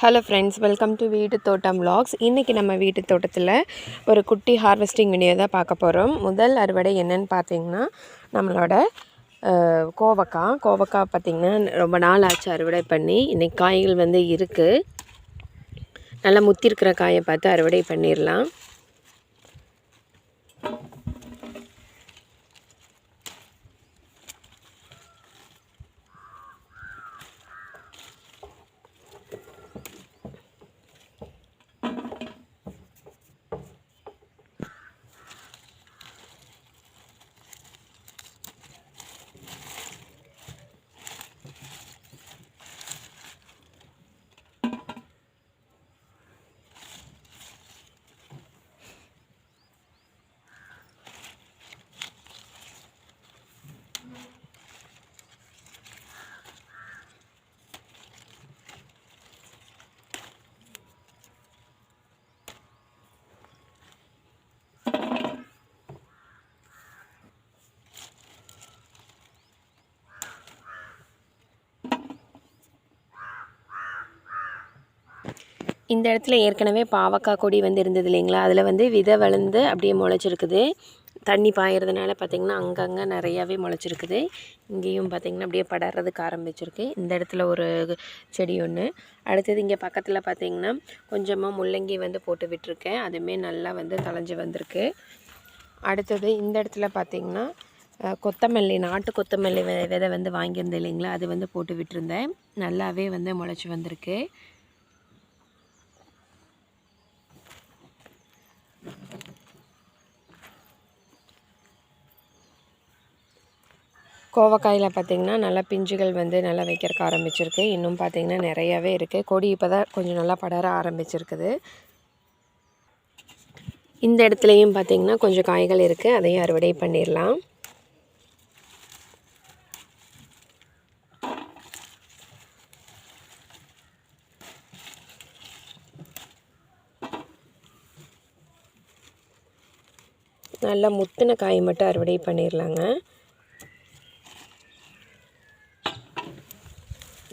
Hello friends welcome to வீட்டு தோட்டம் vlogs இன்றைக்கி நம்ம வீட்டு தோட்டத்தில் ஒரு குட்டி ஹார்வெஸ்டிங் வீடியோ தான் பார்க்க போகிறோம் முதல் அறுவடை என்னன்னு பார்த்தீங்கன்னா நம்மளோட கோவக்காய். கோவக்காய் பார்த்திங்கன்னா ரொம்ப நாள் ஆச்சு அறுவடை பண்ணி. இன்றைக்கி காய்கள் வந்து இருக்குது நல்லா முத்தி இருக்கிற காயை பார்த்து அறுவடை பண்ணிடலாம். இந்த இடத்துல ஏற்கனவே பாவக்காய் கொடி வந்து இருந்தது இல்லைங்களா? அதில் வந்து விதை வளர்ந்து அப்படியே முளைச்சிருக்குது. தண்ணி பாயறதுனால பார்த்திங்கன்னா அங்கங்கே நிறையாவே முளைச்சிருக்குது. இங்கேயும் பார்த்திங்கன்னா அப்படியே படர்றதுக்கு ஆரம்பிச்சிருக்கு. இந்த இடத்துல ஒரு செடி ஒன்று அடுத்தது இங்கே பக்கத்தில் பார்த்திங்கன்னா கொஞ்சமாக முள்ளங்கி வந்து போட்டு விட்டுருக்கேன். அதுவுமே நல்லா வந்து தளைஞ்சு வந்திருக்கு. அடுத்தது இந்த இடத்துல பார்த்திங்கன்னா கொத்தமல்லி நாட்டு கொத்தமல்லி வெ விதை வந்து வாங்கியிருந்தேன் இல்லைங்களா? அது வந்து போட்டு விட்டுருந்தேன். நல்லாவே வந்து முளைச்சி வந்திருக்கு. கோவக்காயில் பார்த்திங்கன்னா நல்லா பிஞ்சுகள் வந்து நல்லா வைக்கிறக்க ஆரம்பிச்சிருக்கு. இன்னும் பார்த்திங்கன்னா நிறையாவே இருக்குது கொடி இப்போ தான் கொஞ்சம் நல்லா படர ஆரம்பிச்சிருக்குது. இந்த இடத்துலையும் பார்த்திங்கன்னா கொஞ்சம் காய்கள் இருக்குது அதையும் அறுவடை பண்ணிடலாம் நல்லா முத்தின காய் மட்டும் அறுவடை பண்ணிடலாங்க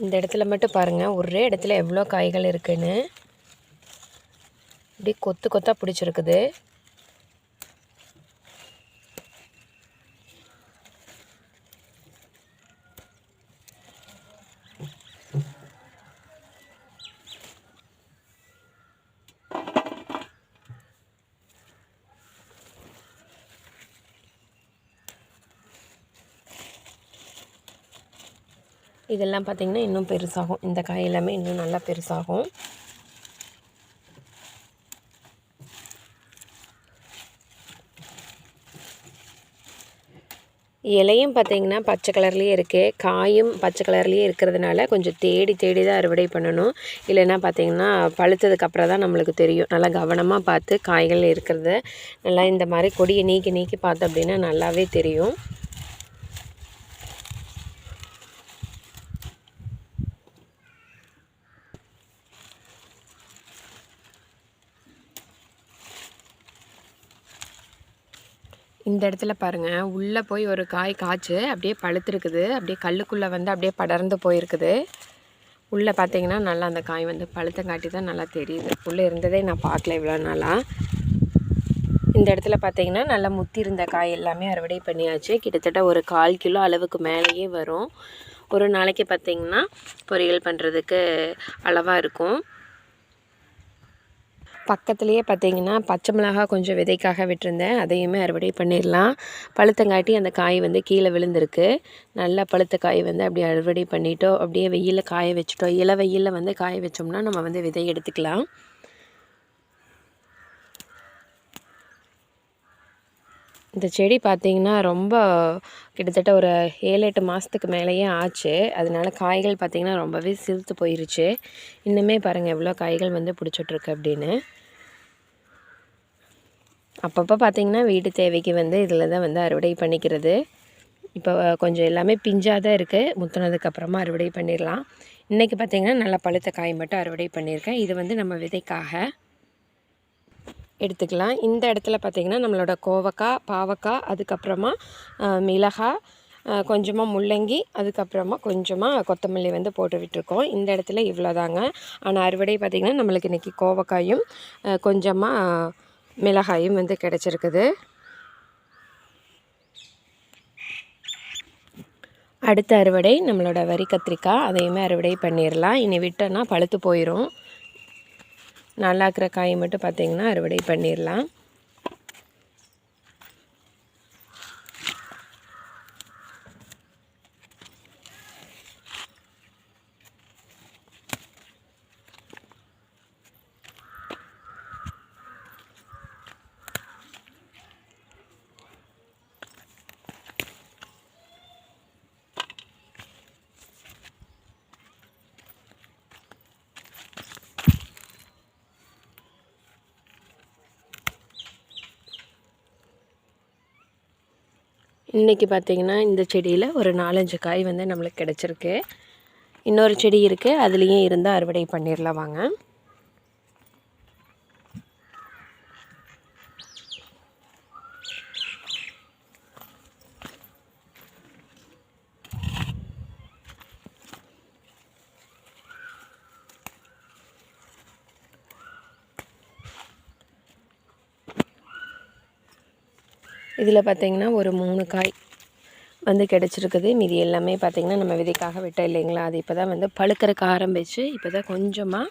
இந்த இடத்துல மட்டும் பாருங்கள் ஒரே இடத்துல எவ்வளோ காய்கள் இருக்குதுன்னு இப்படி கொத்து கொத்தாக பிடிச்சிருக்குது. இதெல்லாம் பார்த்திங்கன்னா இன்னும் பெருசாகும். இந்த காய் எல்லாமே இன்னும் நல்லா பெருசாகும். இலையும் பார்த்தீங்கன்னா பச்சை கலர்லேயே இருக்குது காயும் பச்சை கலர்லேயே இருக்கிறதுனால கொஞ்சம் தேடி தேடி தான் அறுவடை பண்ணணும். இல்லைன்னா பார்த்தீங்கன்னா பழுத்ததுக்கப்புறம் தான் நம்மளுக்கு தெரியும். நல்லா கவனமாக பார்த்து காய்கள் இருக்கிறத நல்லா இந்த மாதிரி கொடியை நீக்கி நீக்கி பார்த்தோம் அப்படின்னா நல்லாவே தெரியும். இந்த இடத்துல பாருங்கள் உள்ளே போய் ஒரு காய் காய்ச்சி அப்படியே பழுத்துருக்குது. அப்படியே கல்லுக்குள்ளே வந்து அப்படியே படர்ந்து போயிருக்குது. உள்ளே பார்த்தீங்கன்னா நல்லா அந்த காய் வந்து பழுத்தங்காட்டி தான் நல்லா தெரியுது. உள்ளே இருந்ததே நான் பார்க்கல இவ்வளோ நாளாக இந்த இடத்துல பார்த்தீங்கன்னா நல்லா முத்தி இருந்த காய் எல்லாமே அறுவடை பண்ணியாச்சு. கிட்டத்தட்ட ஒரு கால் கிலோ அளவுக்கு மேலேயே வரும். ஒரு நாளைக்கு பார்த்தீங்கன்னா பொரியல் பண்ணுறதுக்கு அளவாக இருக்கும். பக்கத்துலேயே பார்த்தீங்கன்னா பச்சை மிளகாய் கொஞ்சம் விதைக்காக விட்டுருந்தேன். அதையுமே அறுவடை பண்ணிடலாம். பழுத்தங்காட்டி அந்த காய் வந்து கீழே விழுந்திருக்கு. நல்லா பழுத்த காய் வந்து அப்படியே அறுவடை பண்ணிட்டோம். அப்படியே வெயிலில் காய வச்சுட்டோம். இள வெயிலில் வந்து காய வச்சோம்னா நம்ம வந்து விதை எடுத்துக்கலாம். இந்த செடி பார்த்திங்கன்னா ரொம்ப கிட்டத்தட்ட ஒரு ஏழு எட்டு மாதத்துக்கு மேலேயே ஆச்சு. அதனால காய்கள் பார்த்திங்கன்னா ரொம்பவே சிறுத்து போயிருச்சு. இன்னுமே பாருங்கள் எவ்வளோ காய்கள் வந்து பிடிச்சிட்ருக்கு அப்படின்னு. அப்பப்போ பார்த்தீங்கன்னா வீட்டு தேவைக்கு வந்து இதில் தான் வந்து அறுவடை பண்ணிக்கிறது. இப்போ கொஞ்சம் எல்லாமே பிஞ்சாக தான் இருக்குது முத்துனதுக்கப்புறமா அறுவடை பண்ணிடலாம். இன்றைக்கி பார்த்தீங்கன்னா நல்லா பழுத்த காய் மட்டும் அறுவடை பண்ணியிருக்கேன். இது வந்து நம்ம விதைக்காக. எடுத்துக்கலாம். இந்த இடத்துல பார்த்திங்கன்னா நம்மளோட கோவக்காய் பாவக்காய் அதுக்கப்புறமா மிளகாய் கொஞ்சமாக முள்ளங்கி அதுக்கப்புறமா கொஞ்சமாக கொத்தமல்லி வந்து போட்டு விட்டுருக்கோம். இந்த இடத்துல இவ்வளோதாங்க ஆனால் அறுவடை பார்த்திங்கன்னா நம்மளுக்கு இன்றைக்கி கோவக்காயும் கொஞ்சமாக மிளகாயும் வந்து கிடச்சிருக்குது. அடுத்த அறுவடை நம்மளோட வரி கத்திரிக்காய். அதையுமே அறுவடை பண்ணிடலாம் இனி விட்டோன்னா பழுத்து போயிடும் நல்லா இருக்கிற காய் மட்டும் பார்த்திங்கன்னா அறுவடை பண்ணிடலாம். இன்றைக்கி பார்த்திங்கன்னா இந்த செடியில் ஒரு நாலஞ்சு காய் வந்து நம்மளுக்கு கிடச்சிருக்கு. இன்னொரு செடி இருக்குது அதுலேயும் இருந்து அறுவடை பண்ணிடலாம் வாங்க. இதில் பார்த்திங்கன்னா ஒரு மூணு காய் வந்து கிடச்சிருக்குது. மீதி எல்லாமே பார்த்திங்கன்னா நம்ம விதைக்காக விட்டோம் இல்லைங்களா? அது இப்போ தான் வந்து பழுக்கிறதுக்கு ஆரம்பித்து இப்போ தான் கொஞ்சமாக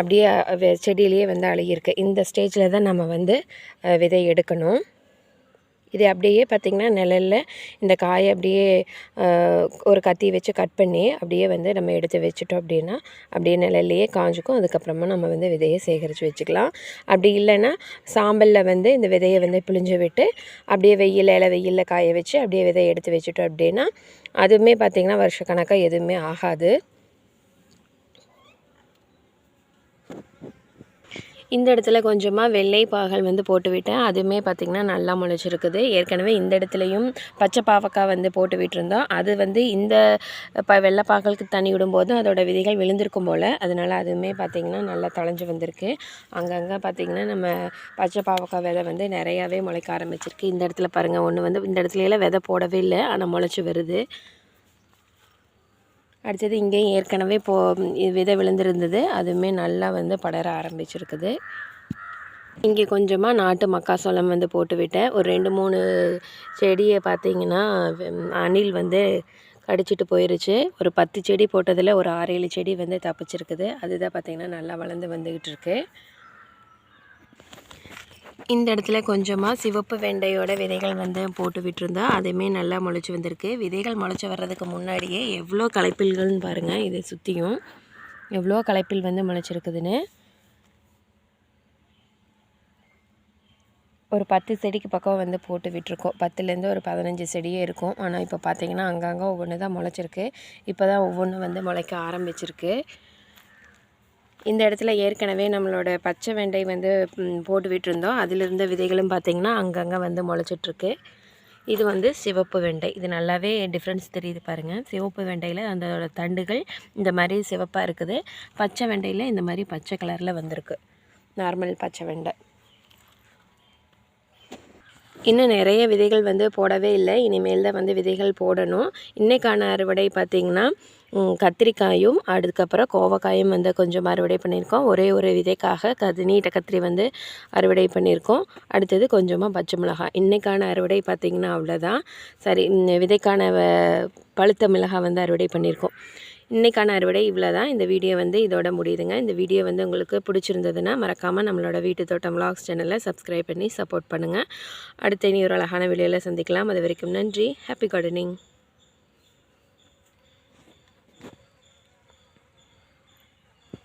அப்படியே செடியிலேயே வந்து அழுகியிருக்கு. இந்த ஸ்டேஜில் தான் நம்ம வந்து விதை எடுக்கணும். இது அப்படியே பார்த்திங்கன்னா நிழலில் இந்த காயை அப்படியே ஒரு கத்தி வச்சு கட் பண்ணி அப்படியே வந்து நம்ம எடுத்து வச்சுட்டோம் அப்படின்னா அப்படியே நிழல்லையே காஞ்சிக்கும். அதுக்கப்புறமா நம்ம வந்து விதையை சேகரித்து வச்சுக்கலாம். அப்படி இல்லைன்னா சாம்பலில் வந்து இந்த விதையை வந்து பிழிஞ்சு விட்டு அப்படியே வெயில் இலை வெயிலில் காய வச்சு அப்படியே விதையை எடுத்து வச்சுட்டோம் அப்படின்னா அதுவுமே பார்த்திங்கன்னா வருஷக்கணக்காக எதுவுமே ஆகாது. இந்த இடத்துல கொஞ்சமாக வெள்ளை பாகல் வந்து போட்டு விட்டேன். அதுவுமே பார்த்திங்கன்னா நல்லா முளைச்சிருக்குது. ஏற்கனவே இந்த இடத்துலையும் பச்சை பாவக்காய் வந்து போட்டு விட்டுருந்தோம். அது வந்து இந்த ப வெள்ளைப்பாகலுக்கு தண்ணி விடும்போது அதோடய விதைகள் விழுந்திருக்கும் போல். அதனால் அதுவுமே பார்த்திங்கன்னா நல்லா தளைஞ்சு வந்திருக்கு. அங்கங்கே பார்த்திங்கன்னா நம்ம பச்சை பாவக்காய் விதை வந்து நிறையாவே முளைக்க ஆரம்பிச்சிருக்கு. இந்த இடத்துல பாருங்கள் ஒன்று வந்து இந்த இடத்துலலாம் விதை போடவே இல்லை. ஆனால் முளைச்சி வருது. அடுத்தது இங்கேயும் ஏற்கனவே போ விதை விழுந்திருந்தது. அதுவுமே நல்லா வந்து படர ஆரம்பிச்சிருக்குது. இங்கே கொஞ்சமாக நாட்டு மக்காசோளம் வந்து போட்டுவிட்டேன் ஒரு ரெண்டு மூணு செடியை பார்த்திங்கன்னா அணில் வந்து கடிச்சிட்டு போயிருச்சு. ஒரு பத்து செடி போட்டதில் ஒரு ஆறேழு செடி வந்து தப்பிச்சிருக்குது. அதுதான் பார்த்திங்கன்னா நல்லா வளர்ந்து வந்துக்கிட்டு இருக்குது இந்த இடத்துல கொஞ்சமாக சிவப்பு வெண்டையோட விதைகள் வந்து போட்டு விட்டுருந்தா அதுவுமே நல்லா முளைச்சி வந்திருக்கு. விதைகள் முளைச்சி வர்றதுக்கு முன்னாடியே எவ்வளோ களைப்பில்கள்னு பாருங்கள் இதை சுற்றியும் எவ்வளோ களைப்பில் வந்து முளைச்சிருக்குதுன்னு. ஒரு பத்து செடிக்கு பக்கம் வந்து போட்டு விட்டுருக்கோம். பத்துலேருந்து ஒரு பதினஞ்சு செடியே இருக்கும். ஆனால் இப்போ பார்த்திங்கன்னா அங்கங்கே ஒவ்வொன்று தான் முளைச்சிருக்கு. இப்போ தான் ஒவ்வொன்று வந்து முளைக்க ஆரம்பிச்சிருக்கு. இந்த இடத்துல ஏற்கனவே நம்மளோட பச்சை வெண்டை வந்து போட்டு விட்டுருந்தோம் அதிலிருந்த விதைகளும் பார்த்திங்கன்னா அங்கங்கே வந்து முளைச்சிட்ருக்கு. இது வந்து சிவப்பு வெண்டை. இது நல்லாவே டிஃப்ரென்ஸ் தெரியுது பாருங்கள் சிவப்பு வெண்டையில் அந்த தண்டுகள் இந்த மாதிரி சிவப்பாக இருக்குது. பச்சை வெண்டையில் இந்த மாதிரி பச்சை கலரில் வந்திருக்கு. நார்மல் பச்சை வெண்டை. இன்னும் நிறைய விதைகள் வந்து போடவே இல்லை. இனிமேல் தான் வந்து விதைகள் போடணும். இன்றைக்கான அறுவடை பார்த்திங்கன்னா கத்திரிக்காயும் அதுக்கப்புறம் கோவக்காயும் வந்து கொஞ்சம் அறுவடை பண்ணியிருக்கோம். ஒரே ஒரு விதைக்காக கது நீட்ட கத்திரி வந்து அறுவடை பண்ணியிருக்கோம். அடுத்தது கொஞ்சமாக பச்சை மிளகாய். இன்றைக்கான அறுவடை பார்த்திங்கன்னா அவ்வளோதான் சரி விதைக்கான பழுத்த மிளகாய் வந்து அறுவடை பண்ணியிருக்கோம். இன்றைக்கான அறுவடை இவ்வளோ தான் இந்த வீடியோ வந்து இதோட முடியுதுங்க. இந்த வீடியோ வந்து உங்களுக்கு பிடிச்சிருந்ததுன்னா மறக்காமல் நம்மளோட வீட்டு தோட்டம் விலாக்ஸ் சேனலை சப்ஸ்கிரைப் பண்ணி சப்போர்ட் பண்ணுங்கள் அடுத்த இனி ஒரு அழகான வீடியோவில் சந்திக்கலாம். அது வரைக்கும் நன்றி. Happy gardening